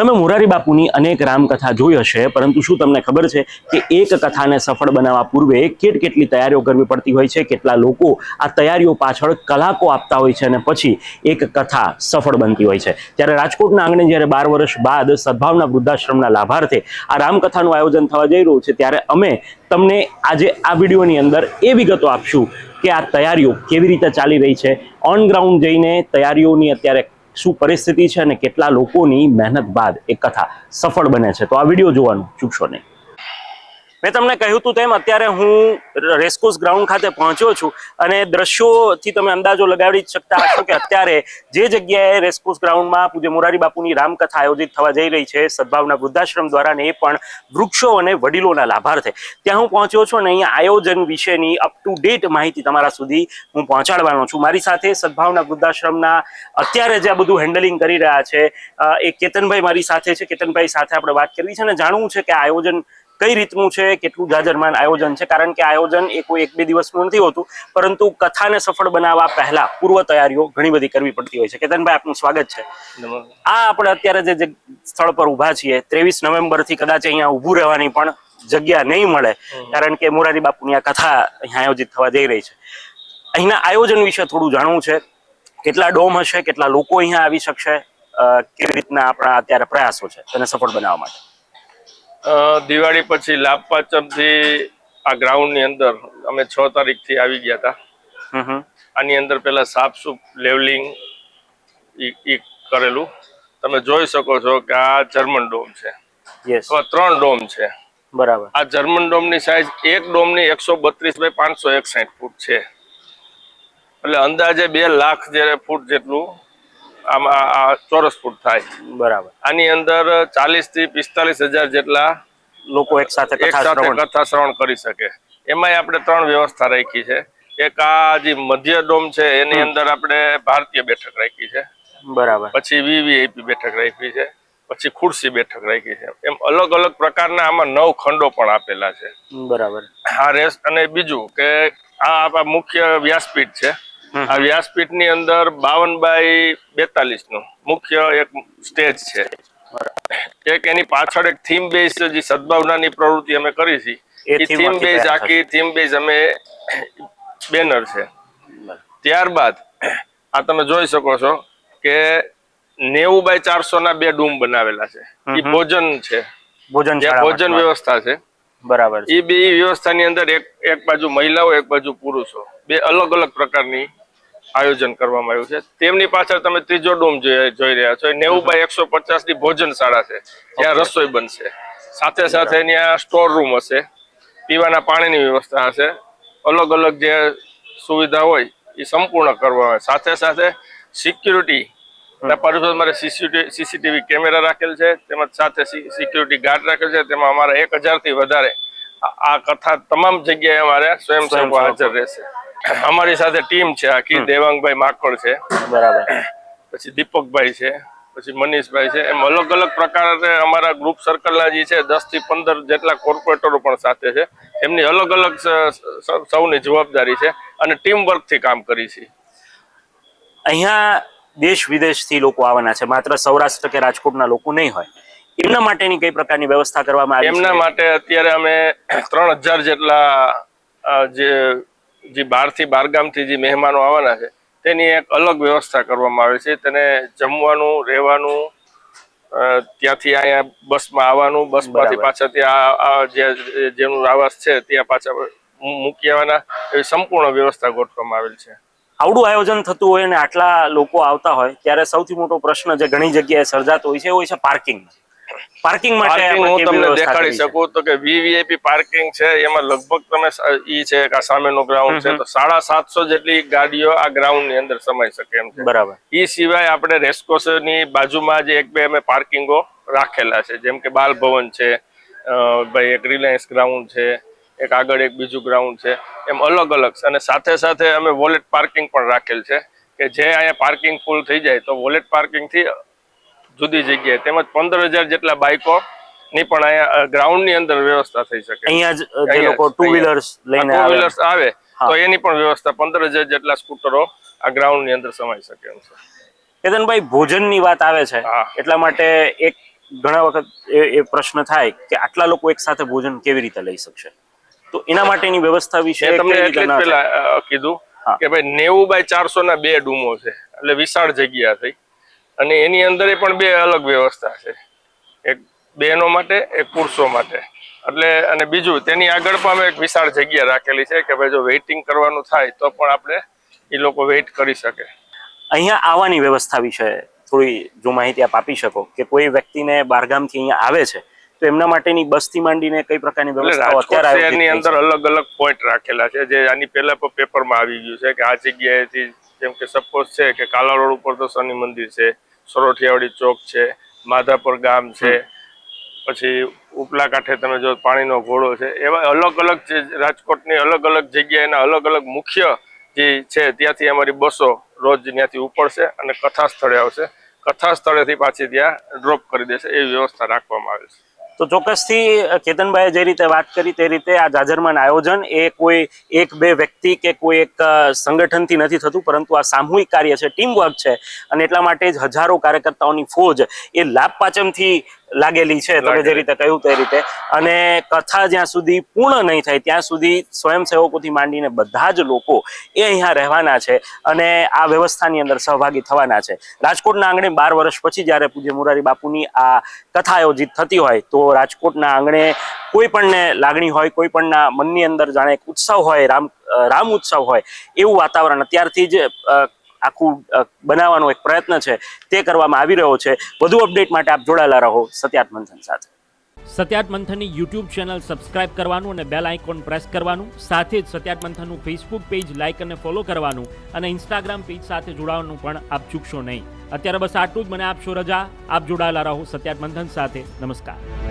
તમે મોરારી બાપુની અનેક રામકથા જોઈ હશે, પરંતુ શું તમને ખબર છે કે એક કથાને સફળ બનાવવા પૂર્વે કેટ કેટલી તૈયારીઓ કરવી પડતી હોય છે? કેટલા લોકો આ તૈયારીઓ પાછળ કલાકો આપતા હોય છે અને પછી એક કથા સફળ બનતી હોય છે? ત્યારે રાજકોટના આંગણે જ્યારે બાર વર્ષ બાદ સદભાવના વૃદ્ધાશ્રમના લાભાર્થે આ રામકથાનું આયોજન થવા જઈ રહ્યું છે, ત્યારે અમે તમને આજે આ વિડીયોની અંદર એ વિગતો આપશું કે આ તૈયારીઓ કેવી રીતે ચાલી રહી છે? ઓન ગ્રાઉન્ડ જઈને તૈયારીઓની અત્યારે શું પરિસ્થિતિ છે અને કેટલા લોકોની મહેનત બાદ એ કથા સફળ બને છે. તો આ વીડિયો જોવાનું ચૂકશો નહીં. મેં તમને કહ્યું હતું તેમ અત્યારે હું રેસકોર્સ ગ્રાઉન્ડ ખાતે પહોંચ્યો છું અને દ્રશ્યોથી તમે અંદાજો લગાવી શકતા હશો કે અત્યારે જે જગ્યાએ રેસકોર્સ ગ્રાઉન્ડમાં પૂજ્ય મોરારી બાપુની રામકથા આયોજિત થવા જઈ રહી છે, સદભાવના વૃદ્ધાશ્રમ દ્વારા ને એ પણ વૃક્ષો અને વડીલોના લાભાર્થે. ત્યાં હું પહોંચ્યો છું અને અહીંયા આયોજન વિશેની અપ ટુ ડેટ માહિતી તમારા સુધી હું પહોંચાડવાનો છું. મારી સાથે સદભાવના વૃદ્ધાશ્રમના અત્યારે જે આ બધું હેન્ડલિંગ કરી રહ્યા છે એ કેતનભાઈ મારી સાથે છે. કેતનભાઈ સાથે આપણે વાત કરવી છે અને જાણવું છે કે આયોજન કઈ રીતનું છે કેટલું જાજરમાન આયોજન છે? કારણ કે આયોજન એ કોઈ એક બે દિવસનું નથી હોતું પરંતુ કથાને સફળ બનાવવા પહેલા પૂર્વ તૈયારીઓ ઘણી બધી કરવી પડતી હોય છે. કેતનભાઈ આપનું સ્વાગત છે. આ આપણે અત્યારે જે સ્થળ પર ઊભા છીએ ત્રેવીસ નવેમ્બરથી કદાચ અહીંયા ઊભું રહેવાની પણ જગ્યા નહીં મળે કારણ કે મોરારી બાપુની આ કથા અહીંયા આયોજિત થવા જઈ રહી છે. અહીંના આયોજન વિશે થોડું જાણવું છે. કેટલા ડોમ હશે કેટલા લોકો અહીંયા આવી શકશે કેવી રીતના આપણા અત્યારે પ્રયાસો છે તેને સફળ બનાવવા માટે. દિવાળી પછી લાભ પાંચમથી આ ગ્રાઉન્ડની અંદર અમે છ તારીખથી આવી ગયા હતા. આની અંદર પેલા સાફસૂફ લેવલિંગ ઈ ઈ કરેલું. તમે જોઈ શકો છો કે આ જર્મન ડોમ છે. ત્રણ ડોમ છે. બરાબર. આ જર્મન ડોમની સાઈઝ એક ડોમની એકસો બત્રીસ બાય પાંચસો એકસાઠ ફૂટ છે. એટલે અંદાજે બે લાખ જે ફૂટ જેટલું આમાં ચોરસ ફૂટ થાય. બરાબર. આની અંદર ચાલીસથી પિસ્તાલીસ હજાર જેટલા લોકો એક સાથે કથા શ્રવણ કરી શકે. એમાં આપણે ત્રણ વ્યવસ્થા રાખી છે. એક આ જે મધ્ય ડોમ છે એની અંદર આપણે ભારતીય બેઠક રાખી છે. બરાબર. પછી વીવીઆઈપી બેઠક રાખી છે. પછી ખુરશી બેઠક રાખી છે. એમ અલગ અલગ પ્રકારના આમાં નવ ખંડો પણ આપેલા છે. બરાબર. આ રેસ અને બીજું કે આ આપણા મુખ્ય વ્યાસપીઠ છે. આ વ્યાસપીઠની અંદર બાવન બાય બેતાલીસનું મુખ્ય એક સ્ટેજ છે. એક એની પાછળ એક થીમ બેઝ જે સદભાવનાની પ્રવૃત્તિ અમે કરી છે. એ થીમ બેઝ આખી થીમ બેઝ અમે બેનર છે. ત્યારબાદ આ તમે જોઈ શકો છો કે નેવું બાય ચારસો ના બે ડૂમ બનાવેલા છે. એ ભોજન છે. ભોજન ભોજન વ્યવસ્થા છે. બરાબર. એ બે વ્યવસ્થાની અંદર એક એક બાજુ મહિલાઓ એક બાજુ પુરુષો. બે અલગ અલગ પ્રકારની આયોજન કરવામાં આવ્યું છે. તેમની પાછળ તમે ત્રીજો ડોમ જોઈ જોઈ રહ્યા છો. નેવું બાય એકસો પચાસની ભોજનશાળા છે. ત્યાં રસોઈ બનશે. સાથે સાથે ત્યાં સ્ટોર રૂમ હશે. પીવાના પાણીની વ્યવસ્થા હશે. અલગ અલગ જે સુવિધા હોય એ સંપૂર્ણ કરવામાં આવે સાથે સાથે સિક્યુરિટી મારે સીસીટીવી કેમેરા રાખેલ છે તેમજ સાથે સિક્યુરિટી ગાર્ડ રાખેલ છે તેમાં અમારા એક હજારથી વધારે આ- કથા તમામ જગ્યાએ અમારે સ્વયંસેવકો. હાજર રહેશે. અમારી સાથે ટીમ છે આખી દેવાંગભાઈ માકડ છે. બરાબર. પછી દીપકભાઈ છે પછી મનીષભાઈ છે એમ અલગ અલગ પ્રકારે અમારા ગ્રુપ સર્કલના જે છે દસથી પંદર જેટલા કોર્પોરેટરો પણ સાથે છે. એમની અલગ અલગ સૌની જવાબદારી છે અને ટીમ વર્કથી કામ કરી છે. અહીંયા દેશ વિદેશથી લોકો આવવાના છે. માત્ર સૌરાષ્ટ્ર કે રાજકોટના લોકો નહીં હોય. એમના માટેની કઈ પ્રકારની વ્યવસ્થા કરવામાં આવી એમના માટે અત્યારે અમે ત્રણ હજાર જેટલા જે જે બહારથી બહારગામથી જે મહેમાનો આવવાના છે તેની એક અલગ વ્યવસ્થા કરવામાં આવે છે. તેને જમવાનું રહેવાનું ત્યાંથી અહીંયા બસમાં આવવાનું બસમાંથી. પાછા ત્યાં જેનું આવાસ છે ત્યાં પાછા મૂકી આવવાના એવી સંપૂર્ણ વ્યવસ્થા ગોઠવવામાં આવેલ છે. આવડું આયોજન થતું હોય અને આટલા લોકો આવતા હોય ત્યારે સૌથી મોટો પ્રશ્ન જે ઘણી જગ્યાએ સર્જાતો હોય છે એ હોય છે પાર્કિંગ. પાર્કિંગ માટે હું તમને દેખાડી શકું તો કે વીવીઆઈપી પાર્કિંગ છે એમાં લગભગ તમે ઈ છે કે આ સામેનું ગ્રાઉન્ડ છે. તો સાડા સાતસો જેટલી ગાડીઓ આ ગ્રાઉન્ડની અંદર સમાઈ શકે એમ છે. બરાબર. ઈ સિવાય આપણે રેસકોસની બાજુમાં જે એક બે અમે પાર્કિંગો રાખેલા છે જેમ કે બાલ ભવન છે ભાઈ એક રિલાયન્સ ગ્રાઉન્ડ છે એક આગળ એક બીજું ગ્રાઉન્ડ છે. એમ અલગ અલગ છે. અને સાથે સાથે અમે વોલેટ પાર્કિંગ પણ રાખેલ છે કે જે અહીંયા પાર્કિંગ ફૂલ થઈ જાય તો વોલેટ પાર્કિંગથી જુદી જગ્યાએ તેમજ પંદર હજાર જેટલા બાઇકો ની પણ અહીંયા ગ્રાઉન્ડની અંદર વ્યવસ્થા થઈ શકે. અહીંયા જે લોકો ટુ વ્હીલર્સ લઈને ટુ આવે. વ્હીલર્સ આવે તો એની પણ વ્યવસ્થા પંદર હજાર જેટલા સ્કૂટરો આ ગ્રાઉન્ડની અંદર સમાઈ શકે એમ છે. કેતનભાઈ ભોજનની વાત આવે છે. એટલા માટે એક ઘણા વખત એ પ્રશ્ન થાય કે આટલા લોકો એક સાથે ભોજન કેવી રીતે લઈ શકશે? તો એના માટેની વ્યવસ્થા વિશે તમને એટલે પેલા કીધું કે ભાઈ નેવું બાય ચારસો ના બે ડૂમો છે એટલે વિશાળ જગ્યા થઈ. અને એની અંદર પણ બે અલગ વ્યવસ્થા છે. એક બહેનો માટે એક પુરુષો માટે. એટલે અને બીજું તેની આગળ પણ અમે એક વિશાળ જગ્યા રાખેલી છે કે ભાઈ જો વેઇટિંગ કરવાનું થાય તો પણ આપણે એ લોકો વેઇટ કરી શકે. અહીંયા આવવાની વ્યવસ્થા વિશે થોડી જો માહિતી આપ આપી શકો કે કોઈ વ્યક્તિને બહારગામથી અહીંયા આવે છે તો એમના માટેની બસથી માંડીને કઈ પ્રકારની એટલે વ્યવસ્થાઓ અત્યારે શહેરની અંદર અલગ અલગ પોઈન્ટ રાખેલા છે જે આની પહેલા પણ પેપરમાં આવી ગયું છે કે આ જગ્યાએથી જેમ કે સપોઝ છે કે કાલા રોડ ઉપર તો શનિ મંદિર છે સરોઠિયાવાડી ચોક છે માધાપર ગામ છે પછી ઉપલા કાંઠે તમે જો પાણીનો ઘોડો છે એવા અલગ અલગ રાજકોટની અલગ અલગ જગ્યાએના અલગ અલગ મુખ્ય જે છે ત્યાંથી અમારી બસો રોજ ત્યાંથી ઉપડશે અને કથા સ્થળે આવશે. કથા સ્થળેથી પાછી ત્યાં ડ્રોપ કરી દેશે એવી વ્યવસ્થા રાખવામાં આવે છે. તો ચોક્કસથી કેતનભાઈએ જે રીતે વાત કરી તે રીતે આ જાજરમાન આયોજન એ કોઈ એક બે વ્યક્તિ કે કોઈ એક સંગઠનથી નથી થતું, પરંતુ આ સામૂહિક કાર્ય છે ટીમ વર્ક છે. અને એટલા માટે જ હજારો કાર્યકર્તાઓની ફોજ એ લાભ પાચમથી લાગેલી છે તમે જે રીતે કહ્યું તે રીતે. અને કથા જ્યાં સુધી પૂર્ણ નહીં થાય ત્યાં સુધી સ્વયંસેવકોથી માંડીને બધા જ લોકો એ અહીંયા રહેવાના છે અને આ વ્યવસ્થાની અંદર સહભાગી થવાના છે. રાજકોટના આંગણે બાર વર્ષ પછી જ્યારે પૂજ્ય મોરારી બાપુની આ કથા આયોજિત થતી હોય તો રાજકોટના આંગણે કોઈ પણને લાગણી હોય કોઈ પણના મનની અંદર જાણે એક ઉત્સવ હોય રામ રામ ઉત્સવ હોય એવું વાતાવરણ અત્યારથી જ આખું બનાવવાનો એક પ્રયત્ન છે તે કરવામાં આવી રહ્યો છે. વધુ અપડેટ માટે આપ જોડાયેલા રહો સત્યાત મંથન સાથે. સત્યાત મંથનની યુટ્યુબ ચેનલ સબસ્ક્રાઇબ કરવાનું અને બેલ આઇકોન પ્રેસ કરવાનું, સાથે જ સત્યાત મંથનનું ફેસબુક પેજ લાઇક અને ફોલો કરવાનું અને ઇન્સ્ટાગ્રામ પેજ સાથે જોડાવાનું પણ આપ ચૂકશો નહીં. અત્યારે બસ આટલું જ મને આપશો રજા. આપ જોડાયેલા રહો સત્યાત મંથન સાથે. નમસ્કાર.